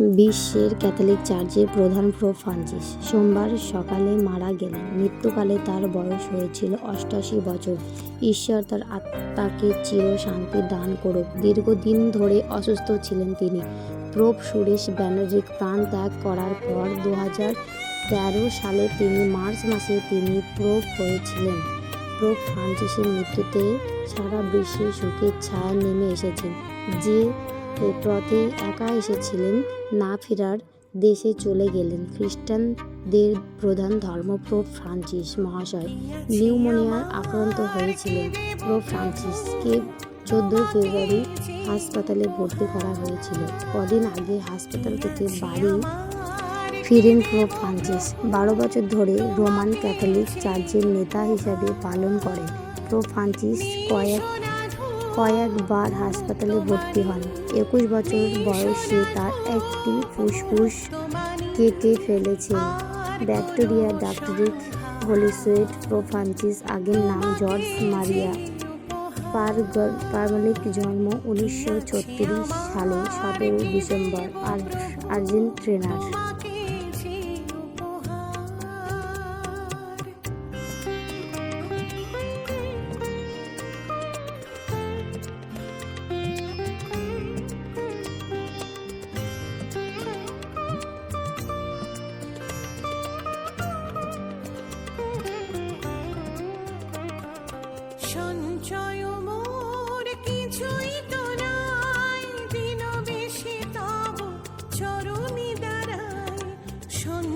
বিশ্বের ক্যাথলিক চার্চের প্রধান প্রো ফ্রান্সিস। সোমবার সকালে মারা গেলেন। মৃত্যুকালে তার বয়স হয়েছিল অষ্টাশি বছর। ঈশ্বর তার আত্মাকে চির শান্তি দান করুক। দীর্ঘদিন ধরে অসুস্থ ছিলেন তিনি। প্রোপ সুরেশ ব্যানার্জি প্রাণ ত্যাগ করার পর দু তেরো সালে তিনি মার্চ মাসে তিনি প্রোপ হয়েছিলেন। প্রোপ ফ্রান্সিসের মৃত্যুতে সারা বিশ্বে শোকের ছায়া নেমে এসেছে। যে এ পথে একা এসেছিলেন না ফেরার দেশে চলে গেলেন খ্রিস্টানদের প্রধান ধর্মপ্রোপ ফ্রান্সিস মহাশয়। নিউমোনিয়ার আক্রান্ত হয়েছিলেন প্রোপ ফ্রান্সিসকে চোদ্দোই ফেব্রুয়ারি হাসপাতালে ভর্তি করা হয়েছিল। কদিন আগে হাসপাতাল থেকে বাড়ি ফিরেন প্রোপ ফ্রান্সিস। বারো বছর ধরে রোমান ক্যাথলিক চার্চের নেতা হিসাবে পালন করেন। প্রোপ ফ্রান্সিস কয়েক কয়েকবার হাসপাতালে ভর্তি হন। একুশ বছর বয়সে তার একটি ফুসফুস কেটে ফেলেছে। ব্যাকটেরিয়া ডাক্তারিক হলিসুয়েট প্রো ফ্রান্সিস আগের নাম জর্জ মারিয়া। পারমালিক জন্ম উনিশশো ছত্রিশ সালে সতেরো ডিসেম্বর। আর আর্জেন্টিনার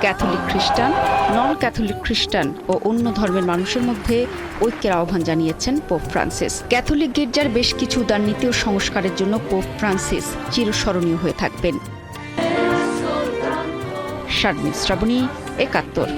ক্যাথলিক খ্রিস্টান নন ক্যাথলিক খ্রিস্টান ও অন্য ধর্মের মানুষের মধ্যে ঐক্যের আহ্বান জানিয়েছেন পোপ ফ্রান্সিস। ক্যাথলিক গির্জার বেশ কিছু উদারনীতি ও সংস্কারের জন্য পোপ ফ্রান্সিস চিরস্মরণীয় হয়ে থাকবেন। শারমিন শ্রাবণী, একাত্তর।